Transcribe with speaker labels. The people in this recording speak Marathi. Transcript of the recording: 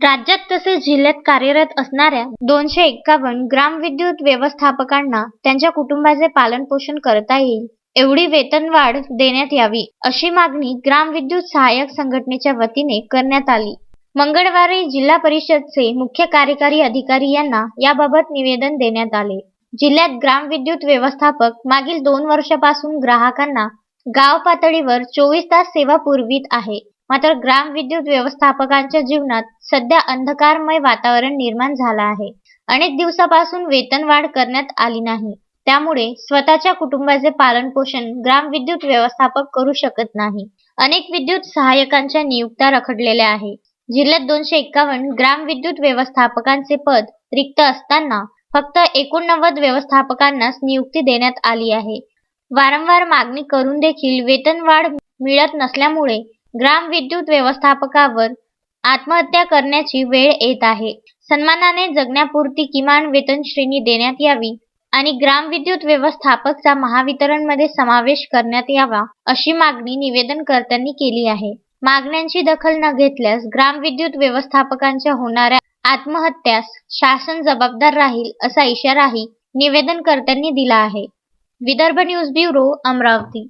Speaker 1: राज्यात तसेच जिल्ह्यात कार्यरत असणाऱ्या दोनशे एक्कावन्न ग्रामविद्युत व्यवस्थापकांना त्यांच्या कुटुंबाचे पालनपोषण करता येईल. एवढी वेतनवाढ देण्यात यावी अशी मागणी ग्रामविद्युत सहाय्यक संघटनेच्या वतीने करण्यात आली. मंगळवारी जिल्हा परिषदचे मुख्य कार्यकारी अधिकारी यांना याबाबत निवेदन देण्यात आले. जिल्ह्यात ग्रामविद्युत व्यवस्थापक मागील दोन वर्षापासून ग्राहकांना गाव पातळीवर चोवीस तास सेवा पुरवित आहे. मात्र ग्रामविद्युत व्यवस्थापकांच्या जीवनात सध्या अंधकारमय वातावरण निर्माण झालं आहे. अनेक दिवसापासून वेतनवाढ करण्यात आली नाही. त्यामुळे स्वतःच्या कुटुंबाचे पालनपोषण ग्रामविद्युत व्यवस्थापक करू शकत नाही. अनेक विद्युत सहाय्यकांच्या नियुक्त्या रखडलेल्या आहे जिल्ह्यात दोनशे एक्कावन्न ग्रामविद्युत व्यवस्थापकांचे पद रिक्त असताना फक्त एकोणनव्वद व्यवस्थापकांनाच नियुक्ती देण्यात आली आहे. वारंवार मागणी करून देखील वेतनवाढ मिळत नसल्यामुळे ग्रामविद्युत व्यवस्थापकावर आत्महत्या करण्याची वेळ येत आहे. सन्मानाने जगण्यापुरती किमान वेतन श्रेणी देण्यात यावी आणि ग्रामविद्युत व्यवस्थापकचा महावितरणमध्ये समावेश करण्यात यावा अशी मागणी निवेदनकर्त्यांनी केली आहे. मागण्यांची दखल न घेतल्यास ग्रामविद्युत व्यवस्थापकांच्या होणाऱ्या आत्महत्यास शासन जबाबदार राहील असा इशाराही निवेदनकर्त्यांनी दिला आहे. Vidarbha news bureau Amravati